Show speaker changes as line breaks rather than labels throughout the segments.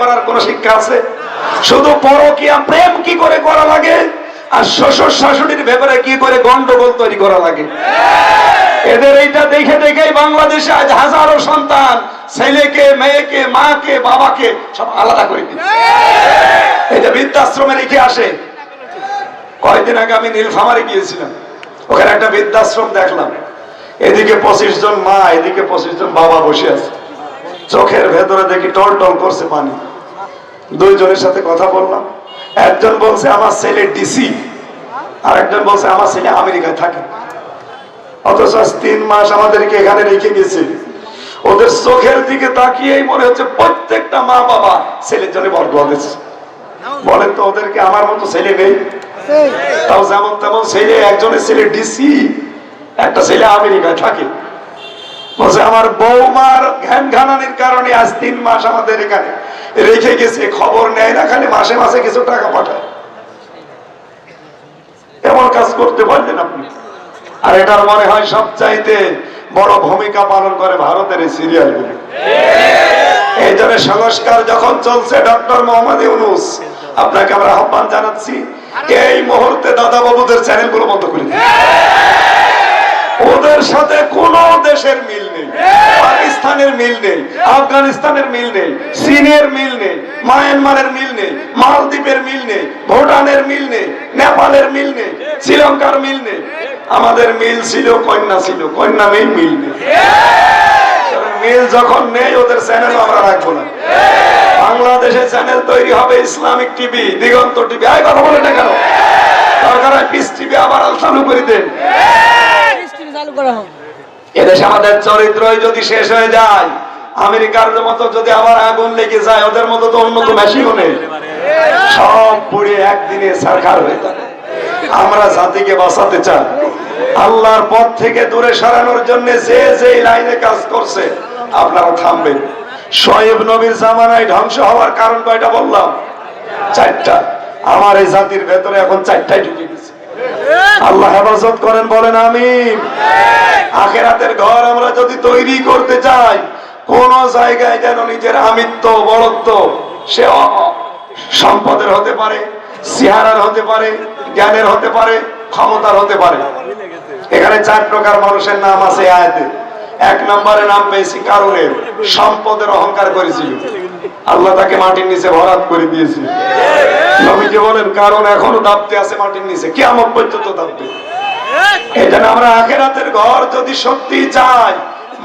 করার কোন শিক্ষা আছে? শুধু পরকিয়া প্রেম কি করে করা লাগে? আর শ্বশুর শাশুড়ির ব্যাপারে কি করে গন্ডগোল তৈরি করা লাগে? এদের এইটা দেখে দেখেই বাংলাদেশে আজ হাজারো সন্তান ছেলেকে, মেয়েকে, মাকে, বাবাকে সব আলাদা করে দিচ্ছে। এটা বৃদ্ধাশ্রমে রেখে আসে কয়েকদিন আগে আমি নীলফামারে গিয়েছিলাম। ওখানে একটা বৃদ্ধাশ্রম দেখলাম। এদিকে পঁচিশ জন মা, এদিকে পঁচিশ জন বাবা বসে আছে। চোখের ভেতরে দেখি টল টল করছে পানি। দুইজনের সাথে কথা বললাম। একজন বলছে আমার ছেলে ডিসি। আর একজন বলছে আমার ছেলে আমেরিকায় থাকে। অথচ তিন মাস আমাদেরকে এখানে রেখে গেছে। ওদের চোখের দিকে তাকিয়েই মনে হচ্ছে প্রত্যেকটা মা বাবা ছেলের জন্য বরদোয়া দিচ্ছে। বলেন তো ওদেরকে আমার মতো ছেলে নেই? তাও যেমন তেমন ছেলে একজনের ছেলে ডিসি একটা ছেলে আমেরিকায় থাকে। বলছে, আমার বৌমার ঘ্যান ঘানানির কারণে আজ তিন মাস আমাদের এখানে রেখে গেছে, খবর নেয় না, খালি মাসে মাসে কিছু টাকা পাঠায়। এমন কাজ করতে পারলেন আপনি? আর এটার মনে হয় সবচাইতে বড় ভূমিকা পালন করে ভারতের এই সিরিয়ালগুলি। এই জন্য সংস্কার যখন চলছে, ডক্টর মোহাম্মদ ইউনুস, আপনাকে আমরা আহ্বান জানাচ্ছি, এই মুহূর্তে দাদা বাবুদের চ্যানেলগুলো বন্ধ করে দিন। ওদের সাথে কোন দেশের মিল নেই। পাকিস্তানের মিল নেই আফগানিস্তানের মিল নেই চীনের মিল নেই মায়ানমারের মিল নেই মালদ্বীপের মিল নেই ভুটানের মিল নেই নেপালের মিল নেই শ্রীলঙ্কার মিল নেই। আমাদের মিল ছিল কন্যা ছিল কন্যা নেই মিল নেই। মিল যখন নেই ওদের চ্যানেল আমরা রাখব না। বাংলাদেশে চ্যানেল তৈরি হবে ইসলামিক টিভি দিগন্ত টিভি আয় কথা বলে না কেন? দরকার হয় পিস টিভি আবার চালু করে দেন। এদেশে আমাদের চরিত্রই যদি শেষ হয়ে যায়, আমেরিকার মতো যদি আবার আগুন লেগে যায়, ওদের মতো তো সব পুড়ে একদিনে হয়ে আমরা জাতিকে বাঁচাতে চাই। আল্লাহর পথ থেকে দূরে সরানোর জন্য যে যে লাইনে কাজ করছে, আপনারা থামবেন। শোয়েব নবীর জামানায় ধ্বংস হওয়ার কারণ কয়টা বললাম? চারটা। আমার এই জাতির ভেতরে এখন চারটাই ঢুকে আল্লাহ হেফাজত করেন, বলেন আমিন। আখেরাতের ঘর আমরা যদি তৈরি করতে চাই, কোন জায়গায় যেন নিজের আমিত্ব বড়ত্ব সে সম্পদের হতে পারে, চেহারার হতে পারে, জ্ঞানের হতে পারে, ক্ষমতার হতে পারে। এখানে চার প্রকার মানুষের নাম আছে আয়াতে। এক নম্বরে নাম পেয়েছি কারণের সম্পদের অহংকার করেছিল। আল্লাহ তাকে মাটির নিচে ভরাত করে দিয়েছে নবীজি বলেন, কারণ এখনও দাবতে আছে মাটির নিচে। কেমন পর্যন্ত দাবতে এই আমরা আখেরাতের ঘর যদি সত্যি চাই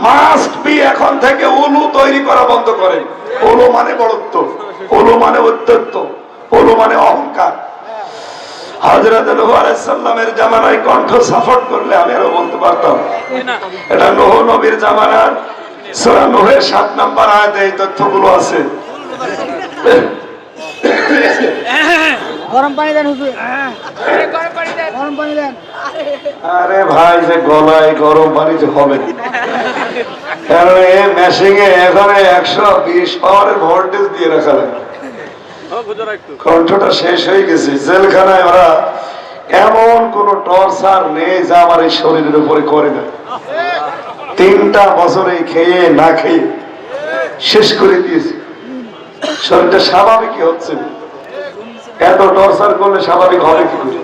মাস্ট বি এখন থেকে উলু তৈরি করা বন্ধ করেন। উলু মানে বড়ত্ব উলু মানে অত্যত্ব উলু মানে অহংকার। হজরত আলাইহিস জামানায় কণ্ঠ সাপোর্ট করলে আমি আরও বলতে পারতাম। এটা নূহ নবীর জামানার, সূরা নূহের 7 নাম্বার আয়াতে এই তথ্যগুলো আছে।
গরম পানি দেন হুজুর। গরম পানি দেন।
আরে ভাই, যে গলায় গরম পানি যে হবে। কারণ মেশিং এ এখানে একশো বিশ পাওয়ারের ভোল্টেজ দিয়ে রাখা কণ্ঠটা শেষ হয়ে গেছে। জেলখানায় ওরা এমন কোন টর্চার নেই যা আমার এই শরীরের উপরে করে না। তিনটা বছরে খেয়ে না খেয়ে শেষ করে দিয়েছে। শরীরটা স্বাভাবিক হচ্ছে। এত টর্চার করলে স্বাভাবিক হবে কি করে?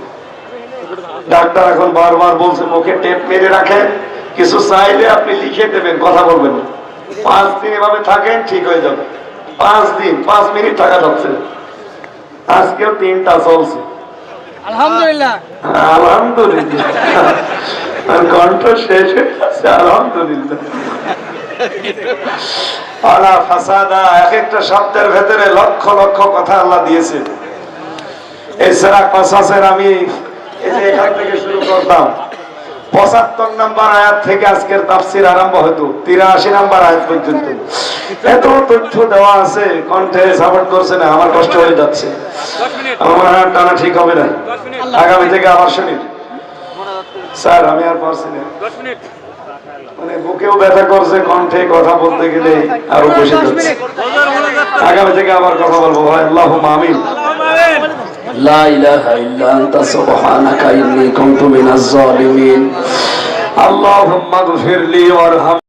ডাক্তার এখন বারবার বলছে মুখে টেপ মেরে রাখেন কিছু চাইলে আপনি লিখে দেবেন কথা বলবেন পাঁচ দিন এভাবে থাকেন ঠিক হয়ে যাবে। পাঁচ দিন পাঁচ মিনিট থাকা যাচ্ছে না। আজকেও তিনটা চলছে।
আলহামদুলিল্লাহ।
আলহামদুলিল্লাহ। কণ্ঠ শেষ হয়ে আলহামদুলিল্লাহ। আলা ফাসাদা এক একটা শব্দের ভেতরে লক্ষ লক্ষ কথা আল্লাহ দিয়েছে। এছাড়া কসাসের আমি এখান থেকে শুরু করতাম। পঁচাত্তর নাম্বার আয়াত থেকে আজকের তাফসির আরম্ভ হতো। তিরাশি নাম্বার আয়াত পর্যন্ত। এত তথ্য দেওয়া আছে কণ্ঠে সাপোর্ট করছে না আমার কষ্ট হয়ে যাচ্ছে। আমার হয় টানা ঠিক হবে না। আগামী থেকে আবার শুনি। স্যার আমি আর পারছি না। মানে বুকেও ব্যথা করছে কণ্ঠে কথা বলতে গেলে আরও বসে যাচ্ছে আগামী থেকে আবার কথা বলব ভাই আল্লাহ আমিন। লা ইলাহা ইল্লা আনতা সুবহানাকা ইন্নী কুনতু মিনাজ জালিমিন আল্লাহুম্মা